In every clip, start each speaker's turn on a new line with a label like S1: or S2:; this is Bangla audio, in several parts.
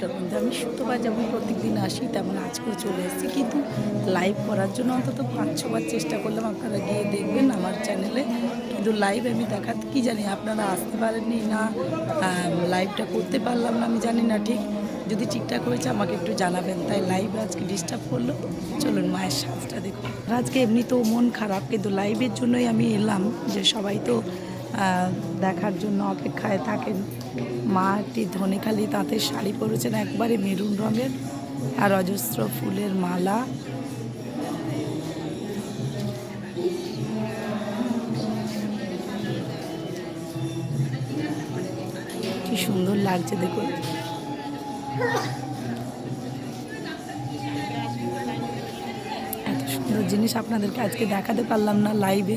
S1: লাইভটার মধ্যে আমি শুক্রবার যেমন প্রত্যেকদিন আসি, তেমন আজকেও চলে এসেছি। কিন্তু লাইভ করার জন্য অন্তত পাঁচ ছবার চেষ্টা করলাম। আপনারা গিয়ে দেখবেন আমার চ্যানেলে কিন্তু লাইভ আমি দেখাতে কি জানি, আপনারা আসতে পারেননি না লাইভটা করতে পারলাম না, আমি জানি না ঠিক। যদি ঠিকঠাক হয়েছে, আমাকে একটু জানাবেন। তাই লাইভ আজকে ডিস্টার্ব করল। চলুন, মায়ের সাজটা দেখুন। আজকে এমনি তো মন খারাপ, কিন্তু লাইভের জন্যই আমি এলাম যে সবাই তো দেখার জন্য অপেক্ষায় থাকেন। মা একটি ধনেখালি তাঁতের শাড়ি পরেছেন একবারে মেরুন রঙের আর অজস্র ফুলের মালা। কি সুন্দর লাগছে দেখুন। জিনিস আপনাদেরকে আজকে দেখাতে পারলাম না লাইভে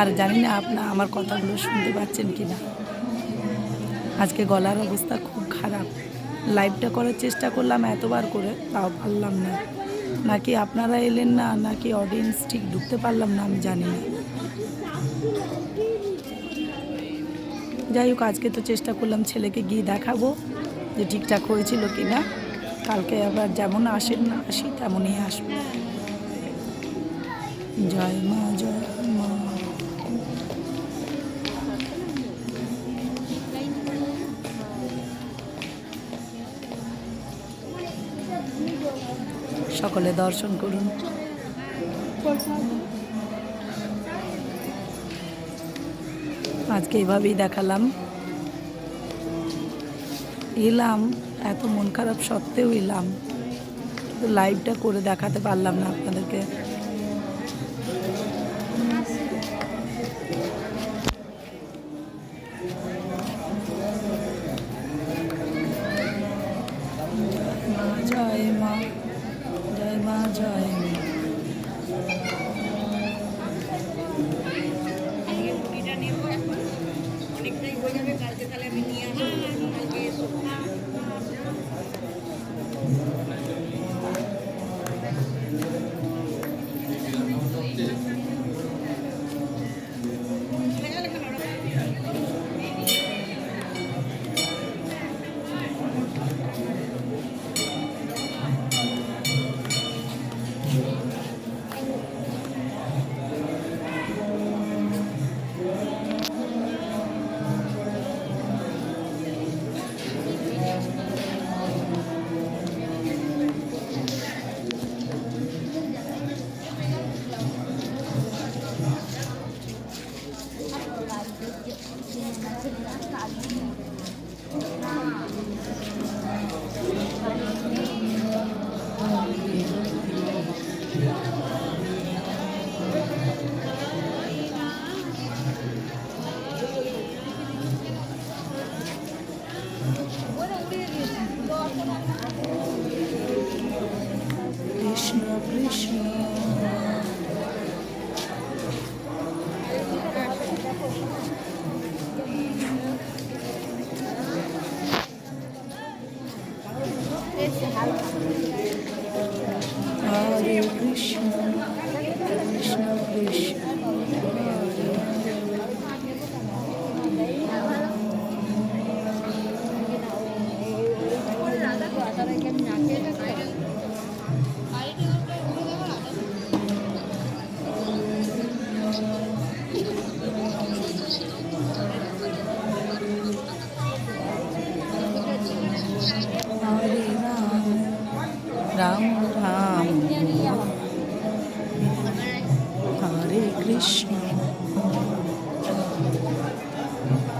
S1: আর জানি না আপনার আমার কথাগুলো শুনতে পাচ্ছেন কি না আজকে গলার অবস্থা খুব খারাপ। লাইভটা করার চেষ্টা করলাম এতবার করে, তাও পারলাম না। নাকি আপনারা এলেন না, নাকি অডিয়েন্স ঠিক ঢুকতে পারলাম না, আমি জানি না। যাই হোক, আজকে তো চেষ্টা করলাম ছেলেকে গিয়ে দেখাবো যে ঠিকঠাক হয়েছিল কি না কালকে আবার যেমন আসেন না আসি, তেমনই আসব। জয় মা জয় মা। সকলে দর্শন করুন। আজকে এভাবেই দেখালাম। এলাম, এত মন খারাপ সত্ত্বেও এলাম। লাইভটা করে দেখাতে পারলাম না আপনাদেরকে। Thank you.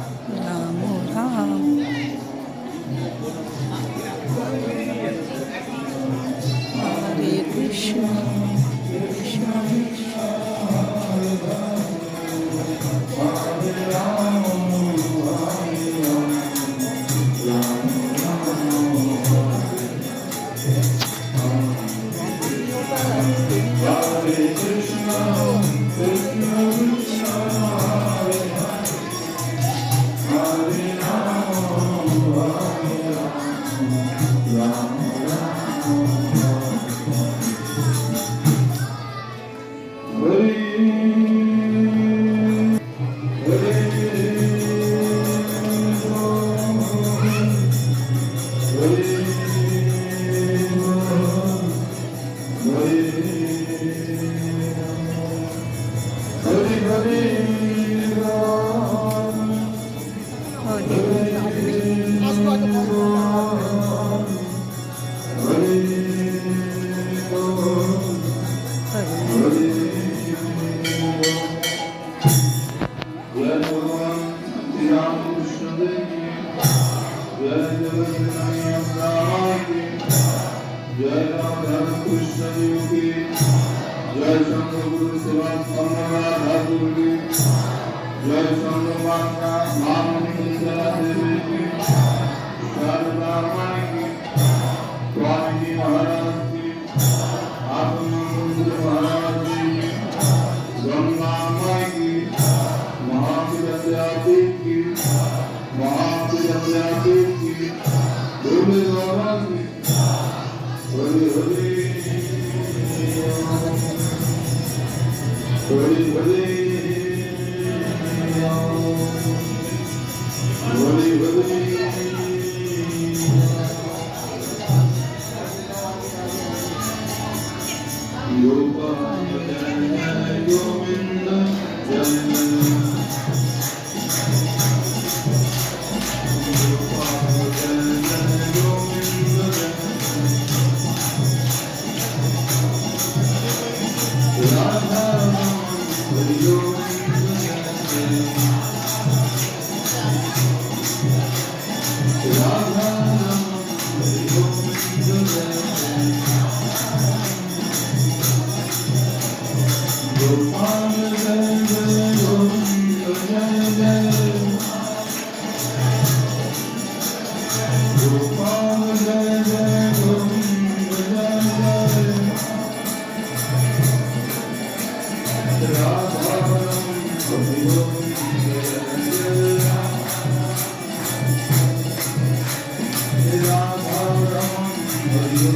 S1: Oh, dear. Ram Krishna जय शंकर गुरु शिवा संगमा ठाकुर जय संगमा नाम
S2: Deus.
S1: তো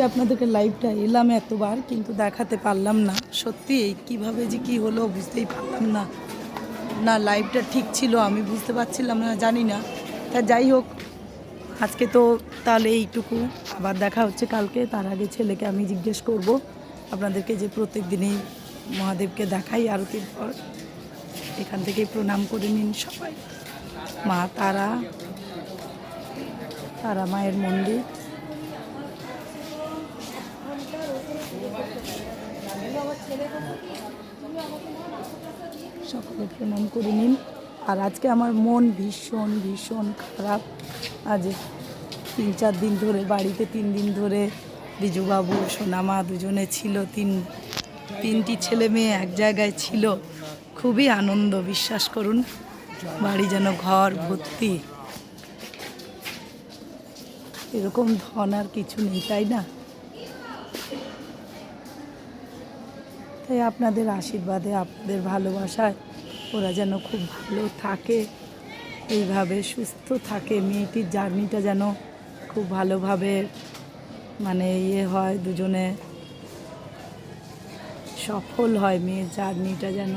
S1: আজকে আপনাদেরকে লাইভটা এলাম এতবার, কিন্তু দেখাতে পারলাম না। সত্যি কীভাবে যে কি হলো বুঝতেই পারলাম না। না লাইভটা ঠিক ছিল, আমি বুঝতে পারছিলাম না, জানি না। তা যাই হোক, আজকে তো তাহলে এইটুকু। আবার দেখা হচ্ছে কালকে, তার আগে ছেলেকে আমি জিজ্ঞেস করব। আপনাদেরকে যে প্রত্যেক দিনই মহাদেবকে দেখাই আরতির পর এখান থেকেই প্রণাম করে নিন সবাই। মা, তারা তারা মায়ের মন্দির। সকলে প্রণাম করে নিন। আর আজকে আমার মন ভীষণ ভীষণ খারাপ। আজ তিন, চার দিন ধরে, বাড়িতে তিন দিন ধরে বিজুবাবু সোনামা দুজনে ছিল, তিন, তিনটি ছেলে মেয়ে এক জায়গায় ছিল। খুবই আনন্দ, বিশ্বাস করুন। বাড়ি যেন ঘর, ভর্তি। এরকম ধন আর কিছু নেই, তাই না? তাই আপনাদের আশীর্বাদে, আপনাদের ভালোবাসায় ওরা যেন খুব ভালো থাকে। এইভাবে সুস্থ থাকে, মেয়েটির জার্নিটা যেন খুব ভালোভাবে মানে ইয়ে হয়, দুজনে সফল হয়, মেয়ের জার্নিটা যেন।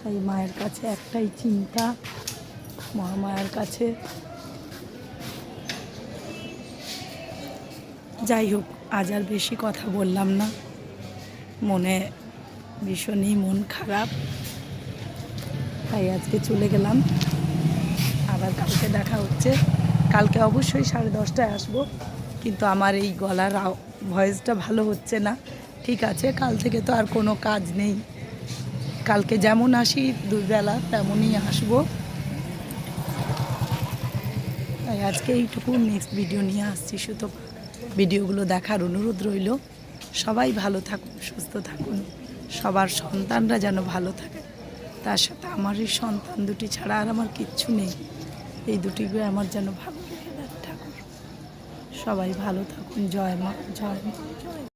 S1: তাই মায়ের কাছে একটাই চিন্তা, মহামায়ার কাছে। যাই হোক আজ আর বেশি কথা বললাম না। মনে ভীষণই মন খারাপ। তাই আজকে চলে গেলাম। আবার কালকে দেখা হচ্ছে। কালকে অবশ্যই সাড়ে দশটায় আসব। কিন্তু আমার এই গলার ভয়েসটা ভালো হচ্ছে না। ঠিক আছে, কাল থেকে তো আর কোনো কাজ নেই। কালকে যেমন আসি দুবেলা, তেমনই আসব। তাই আজকে এইটুকু নেক্সট ভিডিও নিয়ে আসছি শুধু ভিডিওগুলো দেখার অনুরোধ রইল। সবাই ভালো থাকুন, সুস্থ থাকুন। সবার সন্তানরা যেন ভালো থাকে। তার সাথে আমার এই সন্তান দুটি ছাড়া আর আমার কিচ্ছু নেই। এই দুটি আমার যেন ভালো ঠাকুর। সবাই ভালো থাকুন। জয় মা জয় মা জয় মা।